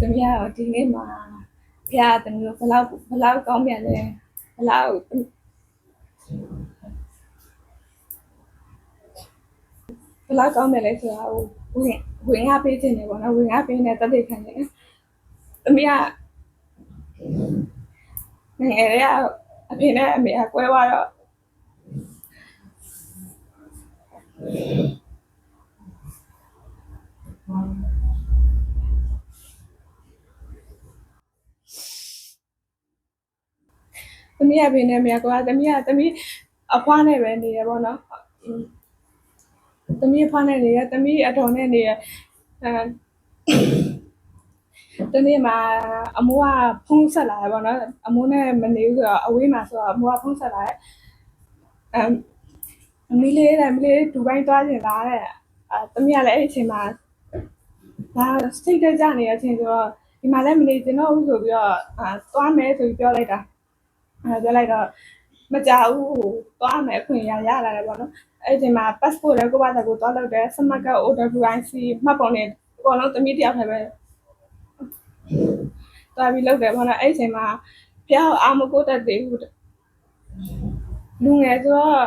သမီးကတော့ဒီနေ့မှာဖခင်သမီးတို့ဘလောက်ဘလောက်ကောင်းပြန်လဲဘလောက်ဘလောက်ကောင်းပြန်လဲဆိုတာကိုဝင်ဝင်ရပေးခြင်းတယ်ပေါ့နော်ဝင်ရပေးနေတက်တဲ့ခံတယ်သမီးကငယ်ရအဖေနဲ့အမေကကွဲသွားတော့ သမီးကဖေနဲ့အမေကကွဲသွားသမီးကသမီးအဖွားနဲ့ပဲနေရပေါ့နော်อืมသမီးအဖွားနဲ့နေရသမီးအတော်နဲ့နေရအဲတနေ့မှာအမိုးကဖုံးဆက်လာတယ်ပေါ့နော်အမိုးနဲ့မနေဘူးဆိုတော့အဝေးမှာဆိုတော့အမိုးကဖုံးဆက်လာတယ်အမ်အမီလေးတဲ့အမီလေးဒူဘိုင်းသွားကျင်လာတဲ့အဲသမီးကလည်းအဲ့ဒီအချိန်မှာဒါစိတ်တကြနေတဲ့အချိန်ဆိုတော့ဒီမှာလည်းမနေကျင်တော့ဘူးဆိုပြီးတော့အာသွားမယ်ဆိုပြီးပြောလိုက်တာ အဲပြောလိုက်တော့မကြဘူးဟိုသွားမယ်အခွင့်အရေးရလာတယ်ပေါ့နော်အဲ့ဒီအချိန်မှာ passport လည်းကိုယ့်ဘာသာကိုသွားလုပ်တယ် smart card OWIC မှတ်ပုံနဲ့အကုန်လုံးသမီးတယောက်ထဲပဲသွားပြီးလုပ်တယ်ပေါ့နော်အဲ့ဒီအချိန်မှာဖះအာမကိုတက်သေးဘူးလူငယ်ဆိုတော့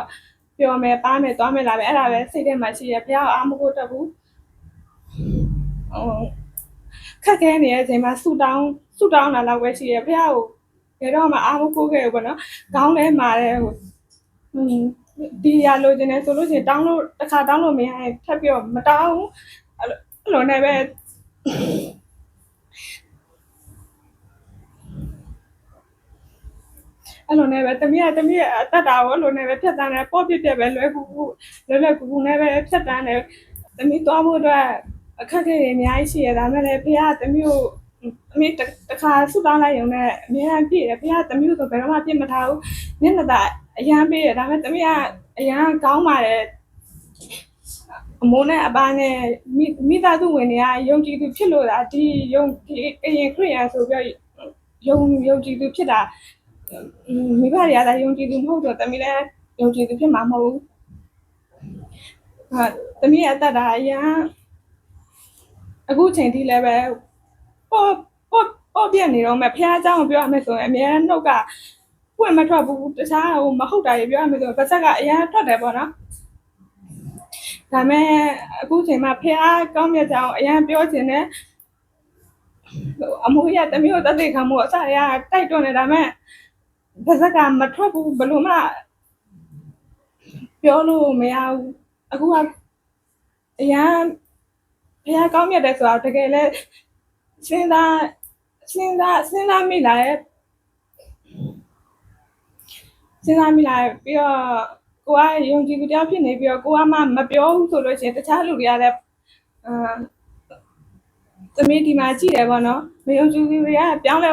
ပျော်မယ်ပါမယ်သွားမယ်လာပဲအဲ့ဒါပဲစိတ်ထဲမှာရှိရဖះအာမကိုတက်ဘူးဟိုခက်ခဲနေတဲ့အချိန်မှာဆူတောင်းဆူတောင်းလာတော့ပဲရှိရဖះကို ဘယ်တော့မှအာမကိုခဲ့ဘူးပေါ့နော်ကောင်းလဲမာတယ်ဟိုอืมဒီရလိုချင်တယ်ဆိုလို့ရှိရင်တောင်းလို့တစ်ခါတောင်းလို့မရရင်ထပ်ပြီးတော့မတောင်းဘူးအဲ့လိုအဲ့လိုနဲ့ပဲအဲ့လိုနဲ့ပဲတမီးကတမီးရဲ့အသက်တာကိုအဲ့လိုနဲ့ပဲဖြတ်တန်းတယ်ပေါ့ပြစ်ပြက်ပဲလွယ်ကူကူလွယ်လွယ်ကူကူနဲ့ပဲဖြတ်တန်းတယ်တမီးသွားဖို့အတွက်အခက်အခဲတွေအများကြီးရှိရဒါမဲ့လည်းဖေကတမီးကို တမီးတစ်ခါဆူတောင်းလိုက်ရုံနဲ့အများကြီးပြည့်တယ်ဖေကတမီးကိုဆိုဘယ်တော့မှပြစ်မထားဘူးမျက်နှာသာအရန်ပြည့်တယ်ဒါမဲ့တမီးကအရန်ကောင်းပါတယ်အမိုးနဲ့အပန်းနဲ့မိမိသားစုဝင်တွေကယုံကြည်သူဖြစ်လို့လားဒီယုံဒီကရင်ခရစ်ယာန်ဆိုပြီးယုံယုံကြည်သူဖြစ်တာမိဘတွေကလည်းယုံကြည်သူမဟုတ်တော့တမီးလည်းယုံကြည်သူဖြစ်မှာမဟုတ်ဘူးဟာတမီးရဲ့အသက်တာအရန်အခုချိန်ထိလည်းပဲ ပေါ့ပေါ့ပေါ့ပြက်နေတော့မှဖះเจ้าကိုပြောရမယ်ဆိုရင်အများနှုတ်ကပွင့်မထွက်ဘူးတခြားဟိုမဟုတ်တာတွေပြောရမယ်ဆိုရင်ပါဆက်ကအရန်ထွက်တယ်ပေါ့နော်ဒါမဲ့အခုချိန်မှာဖះကောင်းမြတ်ကြောင်အရန်ပြောချင်တယ်အမိုးရတမျိုးတက်တဲ့ခံမှုအစရတိုက်တွန်းနေဒါမဲ့ပါဆက်ကမထွက်ဘူးဘလို့မှပြောလို့မရဘူးအခုကအရန်ဖះကောင်းမြတ်တယ်ဆိုတော့တကယ်လဲ စဉ်းစားစဉ်းစားစဉ်းစားမိလာရဲ့စဉ်းစားမိလာရဲ့ပြီးတော့ကိုကယုံကြည်သူတယောက်ဖြစ်နေပြီးတော့ကိုကမှမပြောဘူးဆိုလို့ရှိရင်တခြားလူတွေကလည်းအာသမီးဒီမှာကြည့်တယ်ပေါ့နော်မယုံကြည်သူတွေကပြောင်းလဲ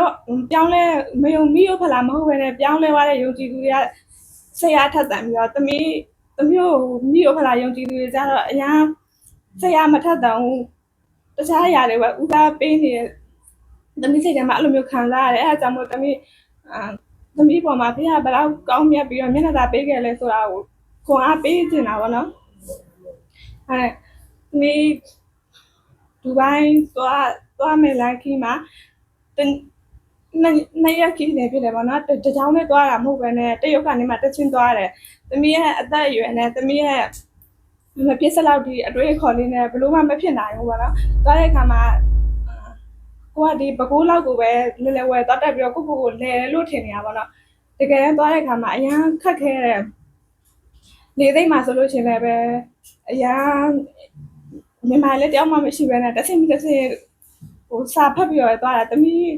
ပြောင်းလဲမယုံမိရဖလားမဟုတ်ဘဲနဲ့ပြောင်းလဲသွားတဲ့ယုံကြည်သူတွေကဆရာထက်တန်ပြီးတော့သမီးသမီးကိုမိရဖလားယုံကြည်သူတွေကြတော့အရန်ဆရာမထက်တန်ဘူး တခြားအရာတွေကဦးစားပေးနေတဲ့သမီးစိတ်ထဲမှာအဲ့လိုမျိုးခံစားရတယ်အဲအကြောင်းမို့သမီးအာသမီးပေါ်မှာဖေကဘယ်လောက်ကောင်းမြတ်ပြီးတော့မျက်နှာသာပေးခဲ့လဲဆိုတာကိုခွန်အားပေးနေတာပေါ့နော်အဲသမီးဒူဘိုင်းသွားသွားမယ်လမ်းခီးမှာတနှစ်ရက်ခီးနေဖြစ်တယ်ပေါ့နော်တကြောင်နဲ့သွားတာမဟုတ်ဘဲနဲ့တရုတ်ကနေမှတက်ချင်းသွားတယ်သမီးရဲ့အသက်အရွယ်နဲ့သမီးရဲ့ မပြစ်စလောက်ဒီအတွေ့အခေါ်လေးနဲ့ဘလို့မှမဖြစ်နိုင်ဘူးပေါ့နော်သွားတဲ့အခါမှာကိုကဒီပကိုးလောက်ကိုပဲလဲလဲဝဲသွားတက်ပြီးတော့ကိုကိုကိုလဲလို့ထင်နေတာပေါ့နော်တကယ်တမ်းသွားတဲ့အခါမှာအရန်ခက်ခဲတယ်လေသိမ့်မှာဆိုလို့ရှိရင်လည်းပဲအရန်မြန်မာလည်းတယောက်မှမရှိဘဲနဲ့တစ်စိမ့်တစ်စိမ့်ဟိုစာဖတ်ပြီးတော့သွားတာတမီး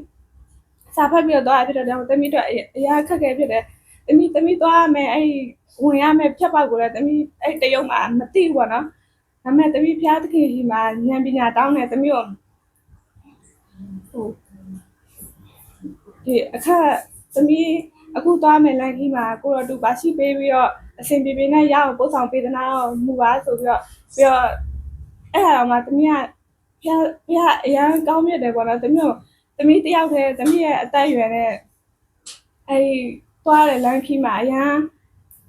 စာဖတ်ပြီးတော့သွားတာဖြစ်တဲ့ကြောင့်တမီးတော့အရန်ခက်ခဲဖြစ်တယ် တမီးတမီးသွားမယ်အဲ့ဝင်ရမယ်ဖြတ်ပေါက်ကိုလည်းတမီးအဲ့တရုံမှာမသိဘူးပေါ့နော်ဒါပေမဲ့တမီးဖျားသခင်ကြီးမှာဉာဏ်ပညာတောင်းတယ်တမီးကိုဟိုဒီအခါသမီးအခုသွားမယ်လမ်းကြီးမှာကိုတော့သူပါရှိပေးပြီးတော့အဆင်ပြေပြေနဲ့ရအောင်ပို့ဆောင်ပေးသနာတော့မူပါဆိုပြီးတော့ပြီးတော့အဲ့ဒါတော့မှသမီးကဖျားဖျားအရန်ကောင်းမြတ်တယ်ပေါ့နော်သမီးကိုသမီးတယောက်တည်းသမီးရဲ့အသက်အရွယ်နဲ့အဲ့ သွားတယ်လမ်းကြီးမှာအရန်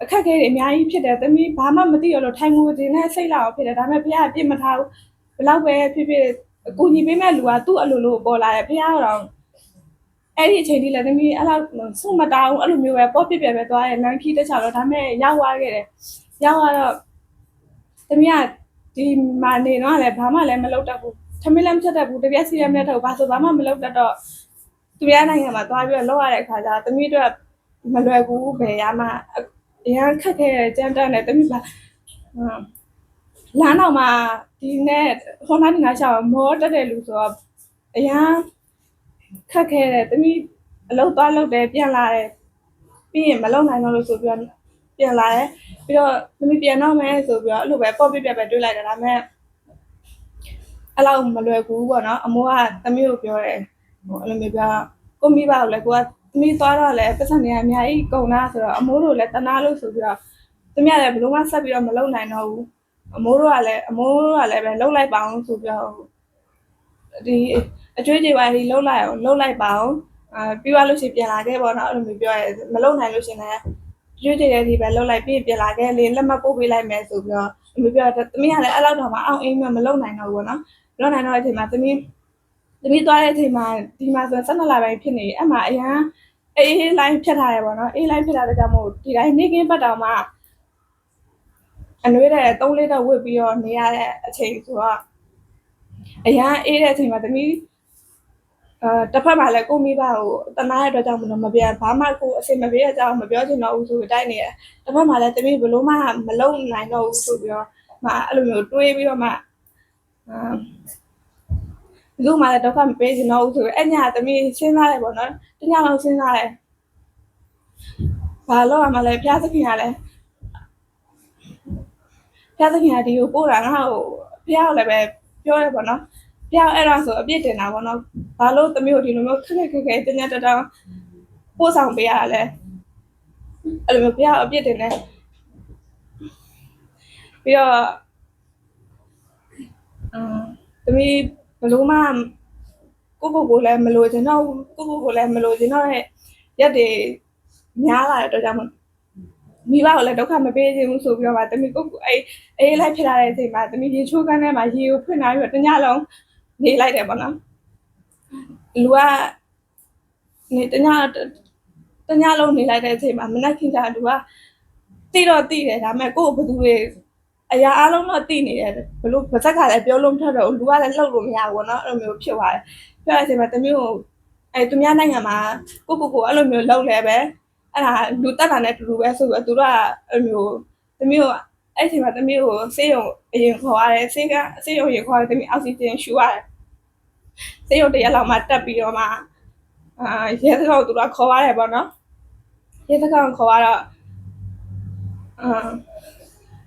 အခက်အခဲတွေအများကြီးဖြစ်တယ်သမီးဘာမှမသိရလို့ထိုင်ငိုခြင်းနဲ့စိတ်လောက်ဖြစ်တယ်ဒါပေမဲ့ဖျားအပြစ်မထားဘူးဘလောက်ပဲဖြစ်ဖြစ်အကူညီပေးမဲ့လူကသူ့အလိုလိုပေါ်လာတယ်ဖះတော့အဲ့ဒီအချိန်ထိလည်းသမီးအဲ့လောက်စုမတောင်းအဲ့လိုမျိုးပဲပေါ့ပြပြပဲသွားတယ်လမ်းခီးတစ်ချောင်းတော့ဒါမဲ့ရောက်သွားခဲ့တယ်ရောက်သွားတော့သမီးကဒီမှာနေတော့လည်းဘာမှလည်းမလုပ်တတ်ဘူးထမင်းလည်းမချက်တတ်ဘူးတပြက်စီလည်းမလက်တော့ဘာဆိုဘာမှမလုပ်တတ်တော့သူရနိုင်ငံမှာသွားပြီးတော့လောက်ရတဲ့အခါကျတော့သမီးတို့ မလွယ်ဘူးဘယ်ရမှအရန်ခက်ခဲတဲ့ကြမ်းတမ်းတဲ့သမီးပါဟမ်လမ်းတော့မှဒီနဲ့ဟိုနားဒီနားရှောင်းမောတက်တဲ့လူဆိုတော့အရန်ခက်ခဲတယ်တမိအလုပ်သွားလုပ်တယ်ပြန်လာတယ်ပြီးရင်မလုပ်နိုင်တော့လို့ဆိုပြီးတော့ပြန်လာတယ်ပြီးတော့တမိပြန်တော့မယ်ဆိုပြီးတော့အဲ့လိုပဲပေါ့ပြပြပဲတွေးလိုက်တယ်ဒါပေမဲ့အဲ့လောက်မလွယ်ဘူးပေါ့နော်အမိုးကတမိကိုပြောတယ်ဟိုအဲ့လိုမျိုးပြောကိုမိဘကိုလည်းကိုက တမိသွားတော့လည်းပတ်စံနေရအများကြီးကုန်တာဆိုတော့အမိုးတို့လည်းတနာလို့ဆိုပြီးတော့တမိကလည်းဘယ်လိုမှဆက်ပြီးတော့မလုပ်နိုင်တော့ဘူးအမိုးတို့ကလည်းအမိုးတို့ကလည်းပဲလှုပ်လိုက်ပါအောင်ဆိုပြီးတော့ဒီအကျွေးကြေပါဒီလှုပ်လိုက်အောင်လှုပ်လိုက်ပါအောင်အာပြီးသွားလို့ရှိရင်ပြန်လာခဲ့ပေါ့နော်အဲ့လိုမျိုးပြောရဲမလှုပ်နိုင်လို့ရှိရင်လည်းကျွေးကြေတဲ့ဒီပဲလှုပ်လိုက်ပြီးပြန်လာခဲ့လေလက်မှတ်ပို့ပေးလိုက်မယ်ဆိုပြီးတော့အမျိုးပြောတယ်သမီးကလည်းအဲ့လောက်တော့မှအောင်အိမ်မမလှုပ်နိုင်တော့ဘူးပေါ့နော်မလှုပ်နိုင်တော့တဲ့အချိန်မှာသမီးသမီးသွားတဲ့အချိန်မှာဒီမှာဆို12လပိုင်းဖြစ်နေအဲ့မှာအရန် အေးအေးလိုင်းဖြတ်ထားရပေါ့နော်အေးလိုင်းဖြတ်ထားတဲ့ကြောင့်မို့ဒီတိုင်းနေကင်းပတ်တောင်မှအနှွေးတဲ့၃လေးတော့ဝတ်ပြီးတော့နေရတဲ့အချိန်ဆိုတော့အရန်အေးတဲ့အချိန်မှာသမီးအာတစ်ဖက်မှာလည်းကိုမိဘကိုတနာရတဲ့အတွက်ကြောင့်မလို့မပြောဘာမှကိုအဆင်မပြေတဲ့အကြောင်းမပြောချင်တော့ဘူးဆိုပြီးတိုက်နေတယ်တစ်ဖက်မှာလည်းသမီးဘလို့မှမလုံနိုင်တော့ဘူးဆိုပြီးတော့မှအဲ့လိုမျိုးတွေးပြီးတော့မှအာ လူမှလည်းတော့မှမပေးချင်တော့ဘူးဆိုပြီးအဲ့ညသမီးစဉ်းစားတယ်ပေါ့နော်တညလုံးစဉ်းစားတယ်ဘာလို့မှလည်းဖျားသခင်ကလည်းဖျားသခင်ကဒီကိုပို့တာငါ့ကိုဖျားကိုလည်းပဲပြောရပါတော့ဖျားအဲ့ဒါဆိုအပြစ်တင်တာပေါ့နော်ဘာလို့သမီးကိုဒီလိုမျိုးခက်ခက်ခဲခဲတညတတောင်ပို့ဆောင်ပေးရတာလဲအဲ့လိုမျိုးဖျားကိုအပြစ်တင်တယ်ပြီးတော့အမ်သမီးဘ လို့မှကိုကိုကိုလည်းမလို့ချင်တော့ကိုကိုကိုလည်းမလို့ချင်တော့တဲ့ရက်တွေများလာတဲ့အတွက်ကြောင့်မိဘကိုလည်းဒုက္ခမပေးခြင်းဘူးဆိုပြီးတော့ဗာတမီကိုကိုအေးအေးလိုက်ဖြစ်လာတဲ့အချိန်မှာတမီရေချိုးကန်းထဲမှာရေကိုဖွင့်လာပြီးတော့တညလုံးနေလိုက်တယ်ပေါ့နော်လူကနေတညတညလုံးနေလိုက်တဲ့အချိန်မှာမနက်ခင်းကျလူကတိတော့တိတယ်ဒါပေမဲ့ကိုယ့်ကိုဘယ်သူတွေ အရာအလုံးတော့တိနေတယ်ဘလို့ပါဇက်ကလည်းပြောလို့မထတော့ဘူးလူကလည်းလှုပ်လို့မရဘူးပေါ့နော်အဲ့လိုမျိုးဖြစ်သွားတယ်ပြောတဲ့အချိန်မှာတမီကိုအဲသူများနိုင်ငံမှာကိုကိုကိုအဲ့လိုမျိုးလှုပ်လဲပဲအဲ့ဒါလူတက်တာနဲ့တူတူပဲဆိုပြီးတော့သူတို့ကအဲ့လိုမျိုးသမီးကိုအဲ့ဒီမှာသမီးကိုဆေးရုံအရင်ခေါ်ရတယ်ဆေးကဆေးရုံရင်ခေါ်ရတယ်သမီးအောက်ဆီဂျင်ရှူရတယ်ဆေးရုံတစ်ရက်လောက်မှတက်ပြီးတော့မှအာရဲစကောက်သူတို့ကခေါ်ရတယ်ပေါ့နော်ရဲစကောက်ခေါ်ရတော့အာ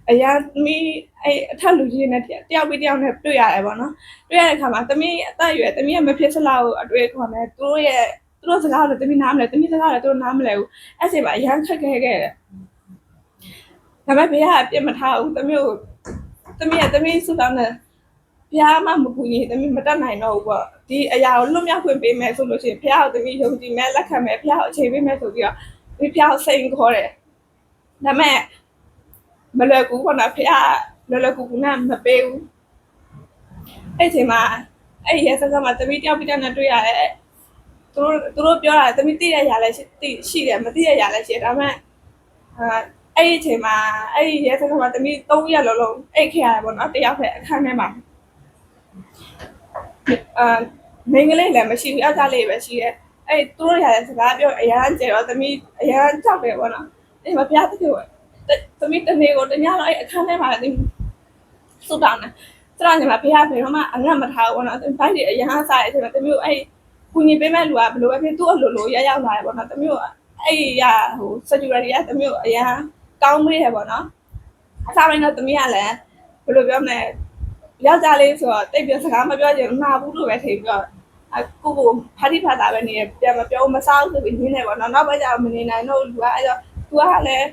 အရာသမီးအဲ့အထက်လူကြီးနဲ့တယောက်ပြီးတယောက်နဲ့တွေ့ရတယ်ပေါ့နော်တွေ့ရတဲ့အခါမှာသမီးအသက်အရွယ်သမီးရဲ့မဖြစ်စလောက်ကိုအတွေ့ခေါ်မယ်သူတို့ရဲ့သူတို့စကားကိုလည်းသမီးနားမလဲသမီးစကားကိုလည်းသူတို့နားမလဲဘူးအဲ့ဒီမှာအရန်ခက်ခဲခဲ့တယ်ဒါပေမဲ့ဘေးကအပြစ်မထားဘူးတမျိုးတမီးကတမီးစုတောင်းတယ်ဘုရားမမကူညီတမီးမတတ်နိုင်တော့ဘူးပေါ့ဒီအရာကိုလွတ်မြောက်ခွင့်ပေးမယ်ဆိုလို့ရှိရင်ဘုရားကိုတမီးယုံကြည်မယ်လက်ခံမယ်ဘုရားကိုအချိန်ပေးမယ်ဆိုပြီးတော့ဒီဘုရားကိုစိတ်ခေါ်တယ်ဒါပေမဲ့ မလွယ်ကူပေါ့နော်ဘုရားလွယ်လွယ်ကူကူနဲ့မပေးဘူးအဲ့ဒီအချိန်မှာအဲ့ဒီရဲစကားမှာတမီးတယောက်ပြီးတယောက်နဲ့တွေ့ရတယ်သူတို့သူတို့ပြောတာတမီးသိရရလဲရှိသိရှိတယ်မသိရရလဲရှိတယ်ဒါပေမဲ့အာအဲ့ဒီအချိန်မှာအဲ့ဒီရဲစခန်းမှာတမီး3ရက်လုံးလုံးအိတ်ခဲ့ရတယ်ပေါ့နော်တယောက်ပဲအခန်းထဲမှာအာမိန်းကလေးလည်းမရှိဘူးယောက်ျားလေးပဲရှိတယ်အဲ့သူတို့ရတဲ့စကားပြောအရန်ကျေတော့တမီးအရန်ကြောက်တယ်ပေါ့နော်အဲ့မှာဘုရား သခင်ကတမီးတနေ့ကိုတညလုံးအဲ့အခန်းထဲမှာတမီးစုတောင်းတယ်စရညမှာဘုရားဖေတော့မှအငတ်မထားဘူးပေါ့နော်တမီးဘိုက်တွေအရန်စားတဲ့အချိန်မှာတမီးကိုအဲ့ကူညီပေးမဲ့လူကဘယ်လိုပဲဖြစ်သူ့အလိုလိုရရောက်လာတယ်ပေါ့နော်တမီးကိုအဲ့ရဟို security ကတမျိုးအရန်ကောင်းမေးတယ်ပေါ့နော်အစားပိုင်းတော့တမီးကလည်းဘယ်လိုပြောမလဲယောက်ျားလေးဆိုတော့တိတ်ပြစကားမပြောချင်မှာဘူးလို့ပဲထင်ပြီးတော့အကိုကိုဖာတိဖာတာပဲနေပြန်မပြောမစားဘူးဆိုပြီးနင်းနေပေါ့နော်နောက်ဘက်ကျတော့မနေနိုင်တော့လူကအဲ့တော့သူကလည်း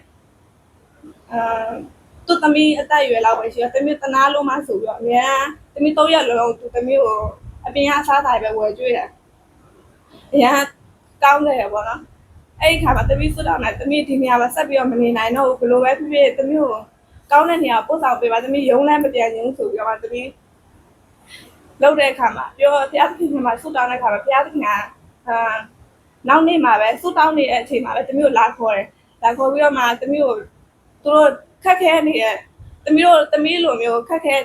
အာသူတမီးအသက်အရွယ်လောက်ပဲရှိတော့တမီးတနာလို့မှဆိုပြီးတော့အများတမီး၃ရက်လုံးသူတမီးကိုအပြင်ကအစားတိုင်းပဲဝယ်ကျွေးတယ်အရန်ကောင်းတယ်ပေါ့နော်အဲ့ဒီခါမှာတမီးစွတ်တော့နိုင်တမီးဒီနေရာမှာဆက်ပြီးတော့မနေနိုင်တော့ဘူးဘယ်လိုပဲဖြစ်ဖြစ်တမီးကိုကောင်းတဲ့နေရာပို့ဆောင်ပေးပါတမီးရုံးလန်းမပြန်ခြင်းဆိုပြီးတော့မှတမီးလောက်တဲ့အခါမှာပြောဘုရားသခင်ကဆုတောင်းတဲ့အခါမှာဘုရားသခင်ကအာနောက်နေ့မှာပဲဆုတောင်းနေတဲ့အချိန်မှာပဲသမီးကိုလာခေါ်တယ်လာခေါ်ပြီးတော့မှသမီးကို သူတို့ခက်ခဲနေတဲ့သမီးတို့သမီးလိုမျိုးခက်ခဲ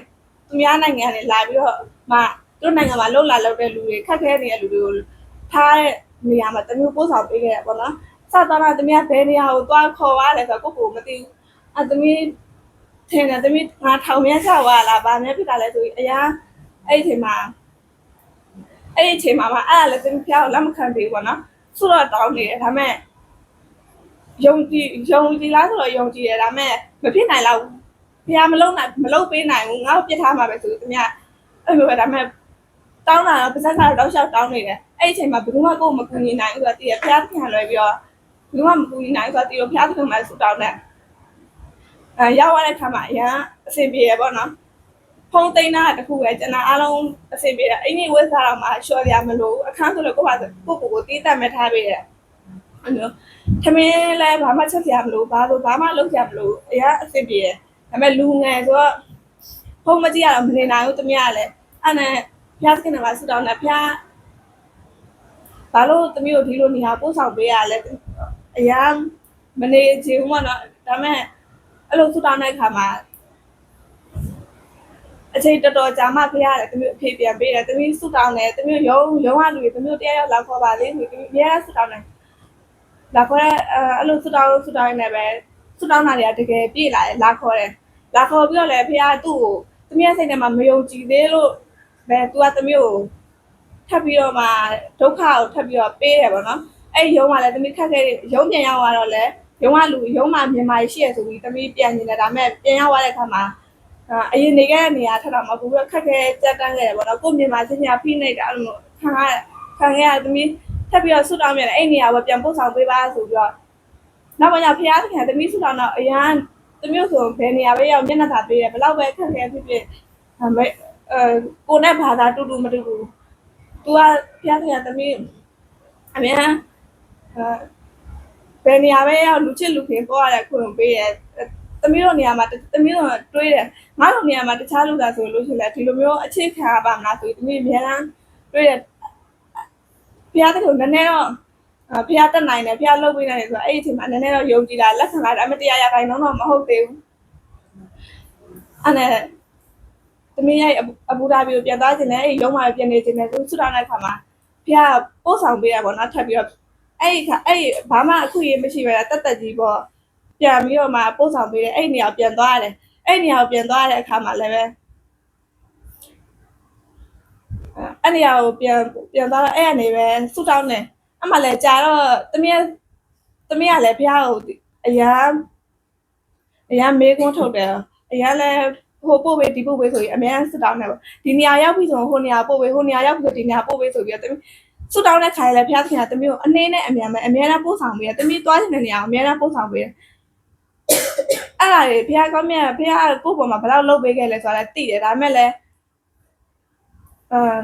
သူများနိုင်ငံကနေလာပြီးတော့မှသူတို့နိုင်ငံမှာလှုပ်လာလှုပ်တဲ့လူတွေခက်ခဲနေတဲ့လူတွေကိုထားတဲ့နေရာမှာသမီးကိုပို့ဆောင်ပေးခဲ့ရပေါ့နော်စသွားတာသမီးကဘယ်နေရာကိုသွားခေါ်ရတယ်ဆိုတော့ကိုယ့်ကိုယ်မသိဘူးအဲသမီးထင်တယ်သမီးငါထောင်မြတ်ချသွားလားဗာမြတ်ဖြစ်တာလဲဆိုပြီးအရာအဲ့ဒီအချိန်မှာအဲ့ဒီအချိန်မှာမှအဲ့ဒါလည်းသမီးဖျားကိုလက်မခံသေးဘူးပေါ့နော်ဆိုတော့တောင်းနေတယ်ဒါပေမဲ့ ယုံကြည်ယုံကြည်လားဆိုတော့ယုံကြည်တယ်ဒါပေမဲ့မဖြစ်နိုင်တော့ဘူးဖျားမလုံးနိုင်မလုံးပေးနိုင်ဘူးငါ့ကိုပြစ်ထားမှာပဲဆိုသမီးကအဲ့လိုပဲဒါပေမဲ့တောင်းတာတော့ပါဇက်ကတော့တောက်လျှောက်တောင်းနေတယ်အဲ့ဒီအချိန်မှာဘယ်သူမှကိုယ်မကူညီနိုင်ဘူးဆိုတော့တည်ရဖျားပြန်လွယ်ပြီးတော့ဘယ်သူမှမကူညီနိုင်ဘူးဆိုတော့တည်ရဖျားပြန်မှဆူတောင်းတယ်အဲရောက်ရတဲ့ခါမှာအရန်အဆင်ပြေရပေါ့နော်ဖုံးသိမ်းတာတခုပဲကျွန်တော်အားလုံးအဆင်ပြေတယ်အိမ်ကြီးဝက်စားတော့မှရှော့ရမလို့အခန်းဆိုလည်းကိုယ့်ဘာကိုယ့်ကိုယ်ကိုတီးတက်မဲ့ထားပေးတယ် အဲ့လိုထမင်းလည်းဘာမှချက်စရာမလိုဘာလို့ဘာမှလုပ်ကြမလို့အရာအဆင်ပြေတယ်ဒါပေမဲ့လူငယ်ဆိုတော့ဖုံးမကြည့်ရတော့မနေနိုင်ဘူးတမရလည်းအဲ့နဲ့ဖျားစ kin မှာဆူတောင်းတယ်ဖျားဘာလို့တမီးကိုဒီလိုနေရာပို့ဆောင်ပေးရလဲအရာမနေချင်ဘူးမနော်ဒါပေမဲ့အဲ့လိုဆူတောင်းတဲ့အခါမှာအချိန်တော်တော်ကြာမှဖရတယ်တမျိုးအဖေပြန်ပေးတယ်တမျိုးဆူတောင်းတယ်တမျိုးရုံရုံးရလူတွေတမျိုးတရားရောက်လာခေါ်ပါလေဆိုတမျိုးအများဆူတောင်းတယ် လာခေါ်တဲ့အဲအဲ့လိုဆူတောင်းဆူတောင်းနေပဲဆူတောင်းတာတွေကတကယ်ပြည့်လာတယ်လာခေါ်တယ်လာခေါ်ပြီးတော့လည်းဖရသူ့ကိုတမျိုးစိတ်ထဲမှာမယုံကြည်သေးလို့ပဲသူကတမျိုးကိုထပ်ပြီးတော့မှဒုက္ခကိုထပ်ပြီးတော့ပေးတယ်ပေါ့နော်အဲ့ရုံးကလည်းတမျိုးခက်ခဲရုံးပြန်ရောက်သွားတော့လည်းရုံးကလူရုံးမှာမြန်မာရှိရဆိုပြီးတမျိုးပြန်နေတယ်ဒါပေမဲ့ပြန်ရောက်သွားတဲ့အခါမှာအာအရင်နေခဲ့တဲ့နေရာထက်တော့မဘူးခက်ခဲကြက်တန်းခဲ့တယ်ပေါ့နော်ကိုမြန်မာချင်းညာဖိနေတာအဲ့လိုခံရခံရရသမီး ထပ်ပြီးတော့ဆူတောင်းမြန်အဲ့နေရာပဲပြန်ပို့ဆောင်ပေးပါဆိုပြီးတော့နောက်ပိုင်းကျဖျားသခင်သမီးဆူတောင်းတော့အရန်သမီးဆိုဘယ်နေရာပဲရောက်မျက်နှာသာပေးတယ်ဘယ်တော့ပဲခက်ခဲဖြစ်ဖြစ်အမေအဲကိုနဲ့ဘာသာတူတူမတူဘူး तू ကဖျားသခင်သမီးအမြန်အဲဘယ်နေရာပဲရောက်လူချစ်လူခင်ပေါ်ရတဲ့ခွင့်ပေးတယ်သမီးတို့နေရာမှာသမီးတို့တွေးတယ်ငါတို့နေရာမှာတခြားလူသားဆိုလို့ရှိရင်လည်းဒီလိုမျိုးအခြေခံရပါမလားဆိုပြီးဒီနေ့အများအားတွေ့ရဘု ရားတခုနည်းနည်းတော့ဘုရားတက်နိုင်တယ်ဘုရားလုပ်ပေးနိုင်တယ်ဆိုတော့အဲ့ဒီအချိန်မှာနည်းနည်းတော့ယုံကြည်တာလက်ခံတာဒါပေမဲ့တရားရခိုင်တော့မဟုတ်သေးဘူးအဲ့နဲ့သမီးရဲ့အဘူဒါဘီကိုပြန်သွားခြင်းနဲ့အဲ့ရုံးမှာပြန်နေခြင်းနဲ့သူဆွတာတဲ့ခါမှာဘုရားပို့ဆောင်ပေးရပါတော့ထပ်ပြီးတော့အဲ့ဒီခါအဲ့ဘာမှအခုရေးမရှိပဲတက်တက်ကြီးပေါ့ပြန်ပြီးတော့မှပို့ဆောင်ပေးတယ်အဲ့နေရာပြန်သွားရတယ်အဲ့နေရာကိုပြန်သွားတဲ့အခါမှာလည်းပဲ အဲ့နေရာကိုပြန်ပြန်သွားတော့အဲ့အနေပဲဆူတောင်းတယ်အမှလည်းကြာတော့တမီးတမီးကလည်းဘုရားကိုအရန်အရန်မေးခွန်းထုတ်တယ်အရန်လည်းဟိုပို့ပေးဒီပို့ပေးဆိုပြီးအများဆူတောင်းတယ်ပေါ့ဒီနေရာရောက်ပြီဆိုဟိုနေရာပို့ပေးဟိုနေရာရောက်ပြီဆိုဒီနေရာပို့ပေးဆိုပြီးတော့တမီးဆူတောင်းတဲ့ခါလည်းဘုရားသခင်ကတမီးကိုအနေနဲ့အများမဲ့အများနဲ့ပို့ဆောင်ပေးတယ်တမီးသွားတဲ့နေရာကိုအများနဲ့ပို့ဆောင်ပေးတယ်အဲ့ဒါလေဘုရားကောင်းမြတ်ဘုရားကိုယ့်ပေါ်မှာဘယ်လောက်လုပ်ပေးခဲ့လဲဆိုတာလည်းသိတယ်ဒါပေမဲ့လည်းအမ်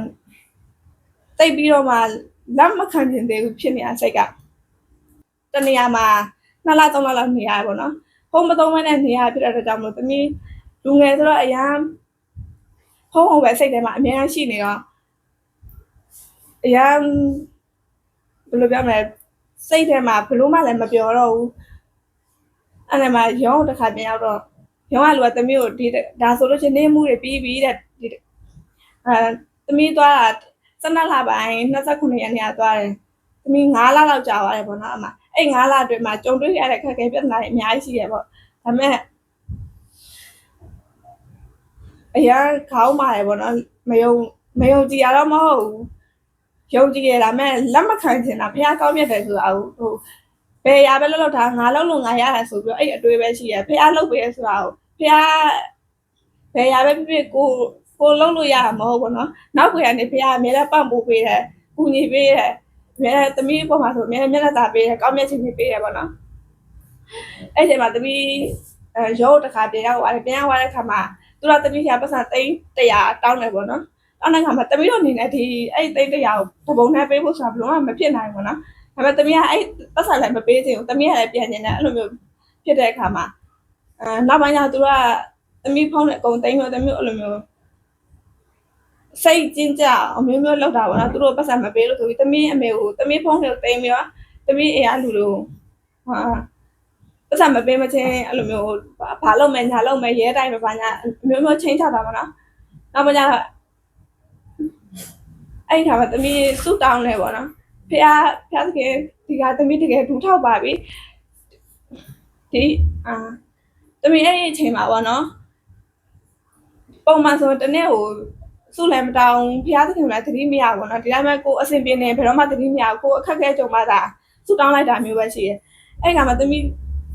တိတ်ပြီးတော့မှလက်မခံနိုင်သေးဘူးဖြစ်နေတာစိတ်ကတနေရာမှာနှစ်လသုံးလလောက်နေရပါတော့ဖုံးမသုံးမနဲ့နေရဖြစ်တဲ့ကြောင့်မလို့တမီးလူငယ်ဆိုတော့အရန်ဖုံးအောင်ပဲစိတ်ထဲမှာအများကြီးရှိနေတော့အရန်ဘယ်လိုပြောမလဲစိတ်ထဲမှာဘယ်လို့မှလည်းမပြောတော့ဘူးအဲ့ဒါမှရုံးတစ်ခါပြန်ရောက်တော့ရုံးကလူကသမီးကိုဒီဒါဆိုလို့ချင်းနေမှုတွေပြီးပြီးတဲ့ဒီအဲသမီးသွားတာ 12လပိုင်း29ရက်နေ့ကသွားတယ်သမီး9လလောက်ကြာသွားတယ်ပေါ့နော်အမအဲ့9လအတွင်းမှာကြုံတွေ့ရတဲ့ခက်ခဲပြဿနာတွေအများကြီးရှိတယ်ပေါ့ဒါပေမဲ့အရင်ခေါင်းပါတယ်ပေါ့နော်မယုံမယုံကြည်ရတော့မဟုတ်ဘူးယုံကြည်ရတာမဲ့လက်မခံချင်တာဘုရားကောင်းမြတ်တယ်ဆိုတာဟိုဘယ်ရပဲလောက်လောက်တာငါလောက်လို့ငါရတာဆိုပြီးတော့အဲ့အတွေ့ပဲရှိရဖះလောက်ပဲဆိုတာကိုဖះဘယ်ရပဲဖြစ်ဖြစ်ကို ကိုလုံးလို့ရတာမဟုတ်ဘူးနော်နောက်ခွေကနေဖေကအမြဲတမ်းပံ့ပိုးပေးတယ်ကူညီပေးတယ်အမြဲတမ်းသမီးပေါ်မှာဆိုအမြဲတမ်းမျက်နှာသာပေးတယ်ကောင်းမြတ်ခြင်းတွေပေးတယ်ပေါ့နော်အဲ့ချိန်မှာသမီးရုပ်တစ်ခါပြန်ရောက်သွားတယ်ပြန်ရောက်သွားတဲ့ခါမှာသူကသမီးကပတ်စံသိန်း100တောင်းတယ်ပေါ့နော်တောင်းတဲ့ခါမှာသမီးတို့အနေနဲ့ဒီအဲ့သိန်း100ကိုတပုံနဲ့ပေးဖို့ဆိုတာဘယ်လိုမှမဖြစ်နိုင်ဘူးပေါ့နော်ဒါပေမဲ့သမီးကအဲ့ပတ်စံလည်းမပေးချင်ဘူးသမီးကလည်းပြန်နေတယ်အဲ့လိုမျိုးဖြစ်တဲ့အခါမှာအဲနောက်ပိုင်းကျသူကသမီးဖောင်းတဲ့အကုန်သိန်းတော့သမီးအဲ့လိုမျိုး စိတ်ကျဉ်ကြအမျိုးမျိုးလောက်တာပေါ့နော်သူတို့ပတ်စံမပေးလို့ဆိုပြီးသမီးအမေကိုသမီးဖုန်းကိုတိမ်ပြီးတော့သမီးအိမ်ကလူတို့ဟာပတ်စံမပေးမချင်းအဲ့လိုမျိုးဘာလုပ်မယ်ညာလုပ်မယ်ရဲတိုင်းပဲဘာညာအမျိုးမျိုးချင်းချတာပေါ့နော်နောက်မှကျတော့အဲ့ဒီခါမှာသမီးစုတောင်းလဲပေါ့နော်ဖះဖះတကယ်ဒီကသမီးတကယ်ဒူထောက်ပါပြီဒီအာသမီးအဲ့ဒီအချိန်မှာပေါ့နော်ပုံမှန်ဆိုတနေ့ကို စုလည်းမတောင်းဘုရားသခင်လည်းသတိမရဘူးနော်ဒီတိုင်းမှာကိုအစဉ်ပြေနေဘယ်တော့မှသတိမရဘူးကိုအခက်အခဲကြုံမှသာစုတောင်းလိုက်တာမျိုးပဲရှိတယ်အဲ့ကမှသမီး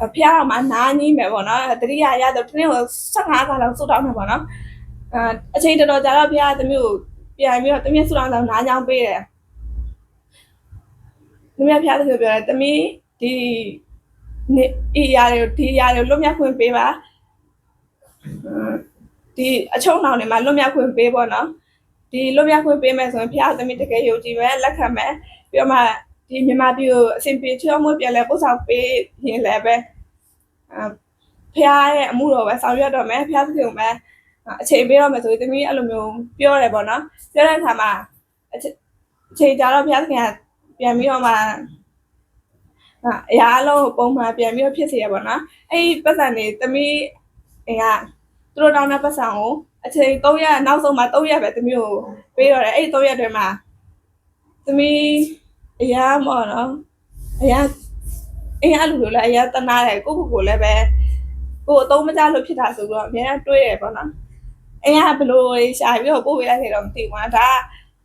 ဖះတော့မှနားနီးမယ်ပေါ့နော်တတိယရတော့တင်းကို15ခါလောက်စုတောင်းမယ်ပေါ့နော်အဲအချိန်တော်တော်ကြာတော့ဖះသမီးကိုပြန်ပြီးတော့သမီးစုတောင်းတော့နားချောင်းပေးတယ်သမီးဖះသမီးပြောတယ်သမီးဒီနေအရာတွေဒီအရာတွေလွတ်မြောက်ခွင့်ပေးပါ ဒီအချုံနောင်တွေမှာလွတ်မြောက်ခွင့်ပေးပေါ့နော်ဒီလွတ်မြောက်ခွင့်ပေးမယ်ဆိုရင်ဖျားသမီးတကယ်ယုံကြည်မယ်လက်ခံမယ်ပြီးတော့မှဒီမြန်မာပြည်ကိုအစဉ်ပြေချောမှုပြန်လဲပို့ဆောင်ပေးရင်လည်းပဲအဖျားရဲ့အမှုတော်ပဲဆောင်ရွက်တော့မယ်ဖျားသခင်ကပဲအချိန်ပေးတော့မယ်ဆိုရင်သမီးအဲ့လိုမျိုးပြောတယ်ပေါ့နော်ပြောတဲ့အခါမှာအချိန်အချိန်ကြာတော့ဖျားသခင်ကပြန်ပြီးတော့မှအရာအလုံးပုံမှန်ပြန်ပြီးတော့ဖြစ်စေရပေါ့နော်အဲ့ဒီပတ်စံနေသမီးအင်ကသူ တို့တောင်းတဲ့ပတ်စံကိုအချိန်3ရက်နောက်ဆုံးမှာ3ရက်ပဲသမီးကိုပေးတော့တယ်အဲ့ဒီ3ရက်တွင်မှာသမီးအရာမော်နော်အရာအရင်အလူလိုလည်းအရာတနာတယ်ကိုကိုကိုလည်းပဲကိုအသုံးမကျလို့ဖြစ်တာဆိုတော့အများကြီးတွေးရပေါ့နော်အရင်ကဘလို့ရှာပြီးတော့ပို့ပေးလိုက်တယ်တော့မသိဘူးကွာဒါ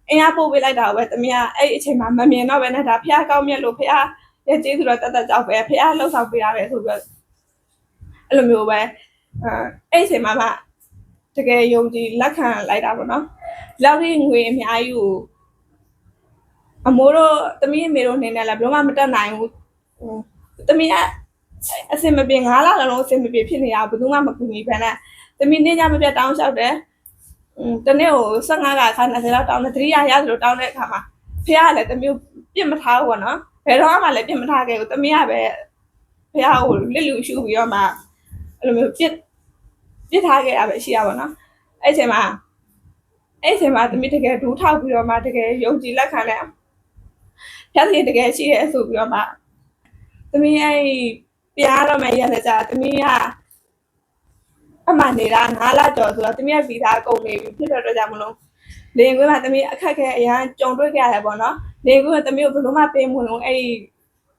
အရင်ကပို့ပေးလိုက်တာပဲသမီးကအဲ့ဒီအချိန်မှာမမြင်တော့ပဲနဲ့ဒါဖះကောင်းမြတ်လို့ဖះရဲ့ကျေးဇူးတော်တတ်တတ်ကြောက်ပဲဖះလှုပ်ဆောင်ပေးတာပဲဆိုပြီးတော့အဲ့လိုမျိုးပဲ အဲအဲ့ဒီအချိန်မှာမှတကယ်ယုံကြည်လက်ခံလိုက်တာပေါ့နော်ဒီလောက်ကြီးငွေအများကြီးကိုအမိုးတို့တမီးအမေတို့နေနဲ့လည်းဘယ်တော့မှမတက်နိုင်ဘူးဟိုတမီးကအစင်မပြေ9လလုံးအစင်မပြေဖြစ်နေတာဘယ်သူမှမကူညီဘဲနဲ့တမီးနေကြမပြတ်တောင်းလျှောက်တယ်อืมတနေ့ကို15ကခါ20လောက်တောင်းတယ်တတိယရသလိုတောင်းတဲ့အခါမှာဖះကလည်းတမီးကိုပြစ်မထားဘူးပေါ့နော်ဘယ်တော့မှလည်းပြစ်မထားခဲ့ဘူးတမီးကပဲဖះကိုလစ်လူရှူပြီးတော့မှအဲ့လိုမျိုးပြစ် ပြစ်ထားခဲ့ရပဲရှိရပါတော့အဲ့အချိန်မှာအဲ့အချိန်မှာသမီးတကယ်ဒူးထောက်ပြီးတော့မှတကယ်ယုံကြည်လက်ခံတဲ့ဖျက်စီတကယ်ရှိရဲဆိုပြီးတော့မှသမီးအဲ့ပြားတော့မရတဲ့ကြာသမီးကအမှနေတာ9လကျော်ဆိုတော့သမီးကဗီဇာကုန်နေပြီဖြစ်တော့တော့ကြောင့်မလို့လေကွေးမှာသမီးအခက်ခဲအရန်ကြုံတွေ့ခဲ့ရတယ်ပေါ့နော်လေကွေးကသမီးကိုဘယ်လိုမှပေးမဝင်ဘူးအဲ့ဒီ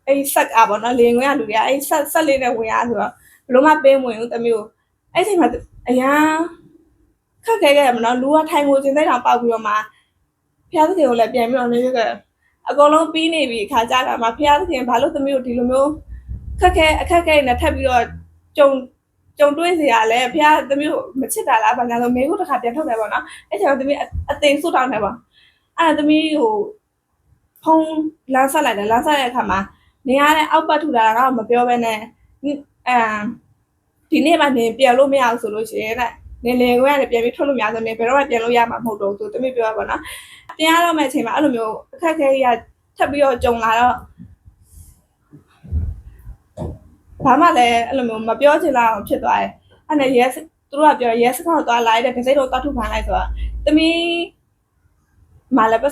အဲ့ဒီဆက်ကပေါ့နော်လေကွေးကလူတွေကအဲ့ဆက်ဆက်လေးနဲ့ဝင်ရဆိုတော့ဘလို့မပေးမဝင်ဘူးတမျိုး အဲ့ချိန်မှာအရန်ခက်ခဲခဲ့မနော်လူကထိုင်ကိုစင်သိတောင်ပေါက်ပြီးတော့မှဖျားသခင်ကိုလည်းပြန်ပြီးတော့နေရကအကုန်လုံးပြီးနေပြီခါကြတာမှဖျားသခင်ဘာလို့တမျိုးဒီလိုမျိုးခက်ခဲအခက်ခဲနဲ့ထပ်ပြီးတော့ကြုံကြုံတွေးစရာလဲဖျားတမျိုးမချစ်တာလားဘာညာဆိုမေးဖို့တစ်ခါပြန်ထုတ်တယ်ပေါ့နော်အဲ့ချိန်မှာတမျိုးအသိစွတ်တောင်းတယ်ပေါ့အဲ့ဒါတမျိုးဟိုဖုံးလမ်းဆက်လိုက်တယ်လမ်းဆက်တဲ့အခါမှာနေရတဲ့အောက်ပတ်ထူတာကတော့မပြောဘဲနဲ့အမ် ဒီနေ့မှနေပြန်လို့မရဘူးဆိုလို့ရှိရင်တဲ့နေလေခွဲရတယ်ပြန်ပြီးထွက်လို့မရဆိုနေဘယ်တော့မှပြန်လို့ရမှာမဟုတ်တော့ဘူးသူတမိပြောပါတော့ပြန်ရတော့မယ့်အချိန်မှာအဲ့လိုမျိုးအခက်အခဲကြီးကထပ်ပြီးတော့ကြုံလာတော့ဘာမှလည်းအဲ့လိုမျိုးမပြောချင်လောက်ဖြစ်သွားတယ်အဲ့နဲ့ yes သူတို့ကပြော yes ကတော့သွားလိုက်တဲ့ဒစိတ်တော့တတ်ထုခံလိုက်ဆိုတော့တမီမာလည်းဘ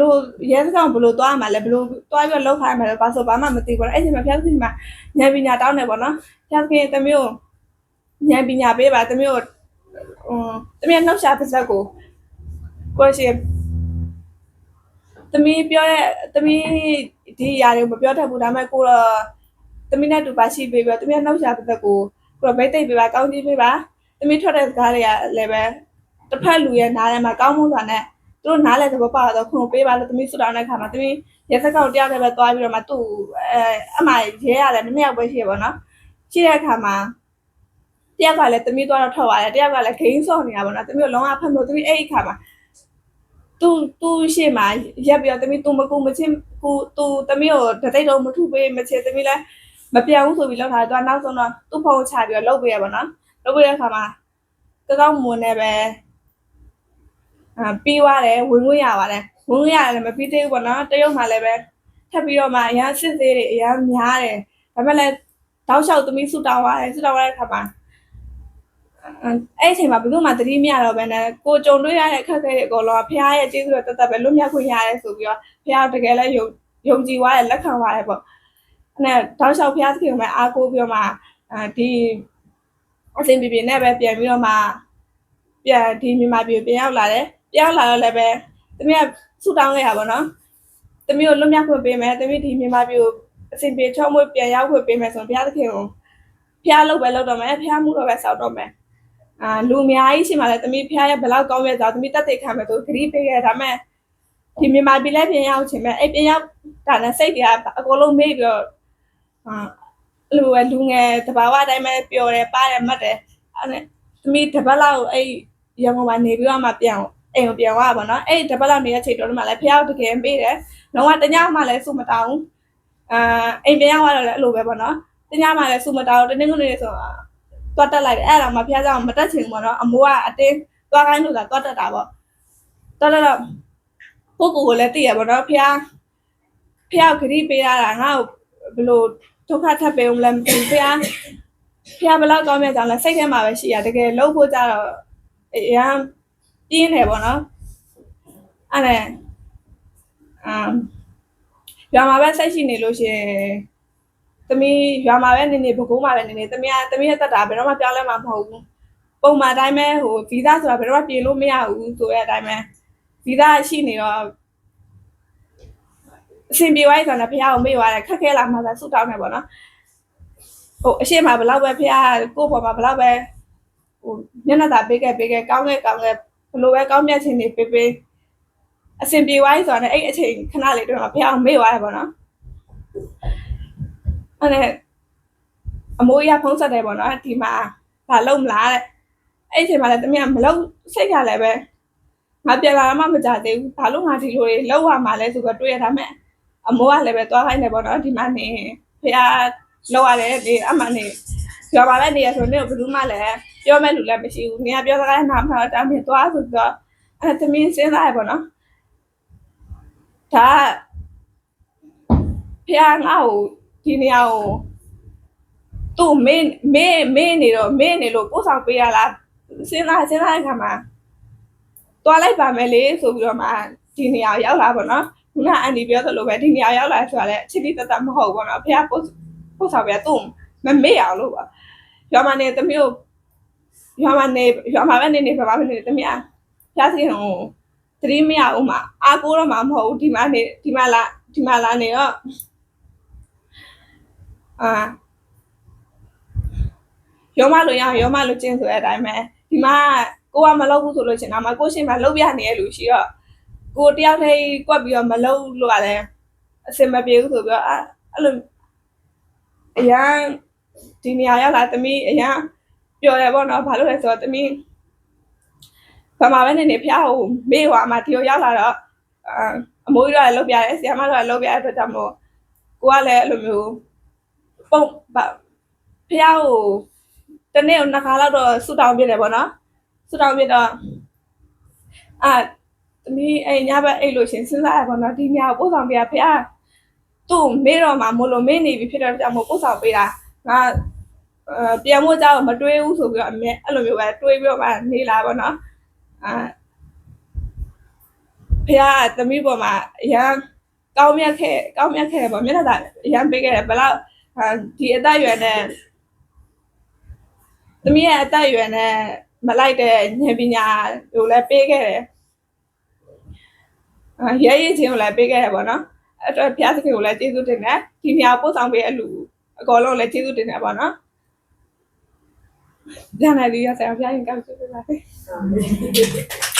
လို့ရဲစကောင်ဘလို့သွားမှာလဲဘလို့သွားပြီးလောက်ခိုင်းမှာလဲဘာဆိုဘာမှမသိဘူးအဲ့ဒီမှာဖျက်စီမှာညံပညာတောင်းတယ်ပေါ့နော်ဖျက်စီတမျိုးညံပညာပေးပါတမျိုးဟိုတမျိုးနှောက်ရှာပါစက်ကိုကိုရှိတမီးပြောတဲ့တမီးဒီຢာတွေမပြောတတ်ဘူးဒါပေမဲ့ကိုတော့တမီးနဲ့တူပါရှိပေးပြီးတမီးနှောက်ရှာပါစက်ကိုကိုတော့ဗိတ်သိပ်ပေးပါကောင်းကြီးပေးပါတမီးထွက်တဲ့စကားတွေကလည်းပဲတစ်ဖက်လူရဲ့နားထဲမှာကောင်းမှုစွာနဲ့ သူတို့နားလဲသဘောပေါက်တော့ခွန်ပေးပါလို့သမီးဆူတောင်းတဲ့ခါမှာသမီးရဲစက်ကောင်တယောက်တည်းပဲသွားပြီးတော့မှသူ့အဲအမရဲရတယ်နှစ်ယောက်ပဲရှိရပါတော့ရှိတဲ့အခါမှာတယောက်ကလည်းသမီးသွားတော့ထွက်သွားတယ်တယောက်ကလည်းဂိမ်းဆော့နေတာပေါ့နော်သမီးကလုံးဝဖတ်လို့သမီးအဲ့ဒီခါမှာသူသူရှေ့မှာရက်ပြီးတော့သမီးသူမကူမချင်းကူသူသမီးကိုတသိတော့မထုပေးမချေသမီးလည်းမပြောင်းဘူးဆိုပြီးလောက်ထားတယ်သူကနောက်ဆုံးတော့သူ့ဖုန်းချပြီးတော့လုတ်ပေးရပါတော့လုတ်ပေးတဲ့အခါမှာကောင်းမွန်နေပဲအာ ပြီးသွားတယ်ဝင်ခွင့်ရပါတယ်ဝင်ခွင့်ရတယ်လည်းမပြီးသေးဘူးပေါ့နော်တရုတ်မှာလည်းပဲထပ်ပြီးတော့မှအရန်စစ်သေးတွေအရန်များတယ်ဒါပေမဲ့လည်းတောက်လျှောက်သမီးဆူတောင်းသွားတယ်ဆူတောင်းသွားတဲ့ခါမှာအဲ့အချိန်မှာဘယ်သူမှသတိမရတော့ဘဲနဲ့ကိုကြုံတွေ့ရတဲ့အခက်အခဲတွေအကုန်လုံးကဖះရဲ့ကျေးဇူးတော်တသက်ပဲလွတ်မြောက်ခွင့်ရတယ်ဆိုပြီးတော့ဖះတကယ်လည်းယုံယုံကြည်သွားတယ်လက်ခံသွားတယ်ပေါ့အဲ့နဲ့တောက်လျှောက်ဖះသခင်ကမှအားကိုးပြီးတော့မှအဲဒီအစဉ်ပြေပြေနဲ့ပဲပြန်ပြီးတော့မှပြန်ဒီမြန်မာပြည်ပြန်ရောက်လာတယ် ပြန်ရောက်လာတော့လည်းပဲတမီးကဆူတောင်းခဲ့တာပေါ့နော်တမီးကိုလွတ်မြောက်ခွင့်ပေးမယ်တမီးဒီမြန်မာပြည်ကိုအစဉ်ပြေချောမွေ့ပြန်ရောက်ခွင့်ပေးမယ်ဆိုတော့ဘုရားသခင်ကိုဖះလုပ်ပဲလုပ်တော့မယ်ဖះမှုတော့ပဲစောက်တော့မယ်အာလူအများကြီးရှိမှလည်းတမီးဖះရဲ့ဘယ်လောက်ကောင်းရဲ့ဆိုတော့တမီးတက်သိခံမယ်ဆိုဂရီးပေးခဲ့ဒါမဲ့ဒီမြန်မာပြည်လည်းပြင်ရောက်ချင်မဲ့အဲ့ပြင်ရောက်တာနဲ့စိတ်တွေကအကုန်လုံးမေ့ပြီးတော့အာလူပဲလူငယ်တဘာဝအတိုင်းပဲပျော်တယ်ပါတယ်မှတ်တယ်အဲ့နဲ့တမီးတပတ်လောက်အဲ့ရန်ကုန်မှာနေပြီးတော့မှပြန်အိ မ်ကိုပြန်သွားပါတော့အဲ့တပတ်လောက်နေတဲ့ချိန်တော်မှလည်းဖះတကယ်မေ့တယ်လုံးဝတညမှလည်းစုမတောင်းအာအိမ်ပြန်ရောက်တော့လည်းအဲ့လိုပဲပေါ့နော်တညမှလည်းစုမတောင်းတနေ့ကနေ့ဆိုတော့သွားတက်လိုက်တယ်အဲ့ဒါမှဖះကြောင့်မတက်ချင်ဘူးပေါ့နော်အမိုးကအတင်းသွားခိုင်းလို့သာသွားတက်တာပေါ့သွားတက်တော့ပုဂ္ဂိုလ်ကိုလည်းသိရပေါ့နော်ဖះဖះခရီးပေးရတာငါ့ကိုဘယ်လိုဒုက္ခထပ်ပေးအောင်လဲမသိဘူးဖះဖះဘယ်လောက်ကောင်းမြတ်ကြောင်လဲစိတ်ထဲမှာပဲရှိရတကယ်လှုပ်ဖို့ကြတော့အရန် ပြင်းတယ်ပေါ့နော်အဲ့ဒါအမ်ရွာမှာပဲစိတ်ရှိနေလို့ရှိရင်သမီးရွာမှာပဲနေနေဘကုန်းမှာပဲနေနေသမီးကသမီးရဲ့တက်တာဘယ်တော့မှပြောင်းလဲမှာမဟုတ်ဘူးပုံမှန်အတိုင်းပဲဟိုဗီဇဆိုတာဘယ်တော့မှပြင်လို့မရဘူးဆိုတဲ့အတိုင်းပဲဗီဇရှိနေတော့အဆင်ပြေသွားပြီဆိုတော့ဘုရားကိုမေ့သွားတယ်ခက်ခဲလာမှသာဆုတောင်းနေပေါ့နော်ဟိုအရှိမဘယ်လောက်ပဲဘုရားကိုယ့်ဘောမှာဘယ်လောက်ပဲဟိုညနေတာပေးခဲ့ပေးခဲ့ကောင်းခဲ့ကောင်းခဲ့ ဘလို့ပဲကောင်းမြတ်ခြင်းတွေပေးပေးအဆင်ပြေသွားပြီဆိုတော့အဲ့အချိန်ခဏလေးတော့ဘုရားကိုမေ့သွားတယ်ပေါ့နော်အဲ့ဒါအမိုးရဖုံးဆက်တယ်ပေါ့နော်ဒီမှာဘာလုံးမလားတဲ့အဲ့ဒီအချိန်မှာလည်းတမီးကမလုံးစိတ်ကလည်းပဲငါပြန်လာမှမကြသေးဘူးဘာလို့ငါဒီလိုတွေလောက်ရမှာလဲဆိုတော့တွေးရတာမဲ့အမိုးကလည်းပဲသွားခိုင်းတယ်ပေါ့နော်ဒီမှာနေဖះလောက်ရတယ်ဒီအမှနေ ပြောပါပဲနေရဆိုနေဘယ်သူမှလည်းပြောမဲ့လူလည်းမရှိဘူးနေကပြောစကားနားမထောင်တာမြင်သွားဆိုပြီးတော့အဲ့တမီးစဉ်းစားရပေါ့နော်ဒါဖះငါ့ကိုဒီနေရာကိုသူ့မင်းမင်းမင်းနေတော့မင်းနေလို့ပို့ဆောင်ပေးရလားစဉ်းစားစဉ်းစားတဲ့ခါမှာတွားလိုက်ပါမယ်လေဆိုပြီးတော့မှဒီနေရာကိုရောက်လာပါတော့ခုနအန်ဒီပြောသလိုပဲဒီနေရာရောက်လာဆိုတာလည်းအချစ်တိတတမဟုတ်ဘူးနော်ဖះပို့ပို့ဆောင်ပြသူ့ မမေ့အောင်လို့ပါရွာမနေတမျိုးရွာမနေရွာမပဲနေနေဘာမှမနေတမီးဖះစီဟိုတတိမရအောင်မအာကိုတော့မှမဟုတ်ဘူးဒီမှာနေဒီမှာလာဒီမှာလာနေတော့အာရောမလို့ရအောင်ရောမလို့ကျင့်ဆိုတဲ့အတိုင်းပဲဒီမှာကိုကမလုပ်ဘူးဆိုလို့ရှရင်တော့မကိုရှင်မှာလုပ်ပြနေတဲ့လူရှိတော့ကိုတယောက်တည်းကွက်ပြီးတော့မလုပ်လို့ရတယ်အစင်မပြေဘူးဆိုပြီးတော့အဲ့အဲ့လိုအရန် ဒီနေရာရောက်လာသမီးအရန်ပျော်တယ်ပေါ့နော်ဘာလို့လဲဆိုတော့သမီးဘာမှပဲနေနေဖျားဟိုမေးဟွာမှာဒီကိုရောက်လာတော့အာအမိုးကြီးတော့လုပ်ပြတယ်ဆီယမတို့ကလုပ်ပြတဲ့အတွက်ကြောင့်မို့ကိုကလည်းအဲ့လိုမျိုးပုံဖျားဟိုတနေ့ကိုနှစ်ခါလောက်တော့ဆူတောင်းပြတယ်ပေါ့နော်ဆူတောင်းပြတော့အာသမီးအိမ်ညဘက်အိတ်လို့ရှရင်စဉ်းစားရပေါ့နော်ဒီညကိုပို့ဆောင်ပေးတာဖေအားသူ့မေးတော့မှမလို့မေးနေပြီဖြစ်တော့ကြောင့်မို့ပို့ဆောင်ပေးတာ ငါအဲပြန်မို့ကြောက်မတွေးဘူးဆိုပြီးတော့အမေအဲ့လိုမျိုးပဲတွေးပြီးတော့မှနေလာပေါ့နော်အာဖေအားသမီးပေါ်မှာအရန်ကောင်းမြတ်ခဲ့ကောင်းမြတ်ခဲ့ပေါ့မျက်နှာသာအရန်ပေးခဲ့တယ်ဘယ်တော့ဒီအသက်အရွယ်နဲ့သမီးရဲ့အသက်အရွယ်နဲ့မလိုက်တဲ့ဉာဏ်ပညာကိုလည်းပေးခဲ့တယ်။အဲရဲရဲချင်းကိုလည်းပေးခဲ့တယ်ပေါ့နော်။အဲ့တော့ဘုရားသခင်ကိုလည်းကျေးဇူးတင်တယ်။ဒီနေရာပို့ဆောင်ပေးအလူ အကောလုံးလည်းကျေးဇူးတင်တယ်ပေါ့နော်။ညနေလေးရဆရာဘုရားရင်ကောက်ကျေးဇူးပါစေ။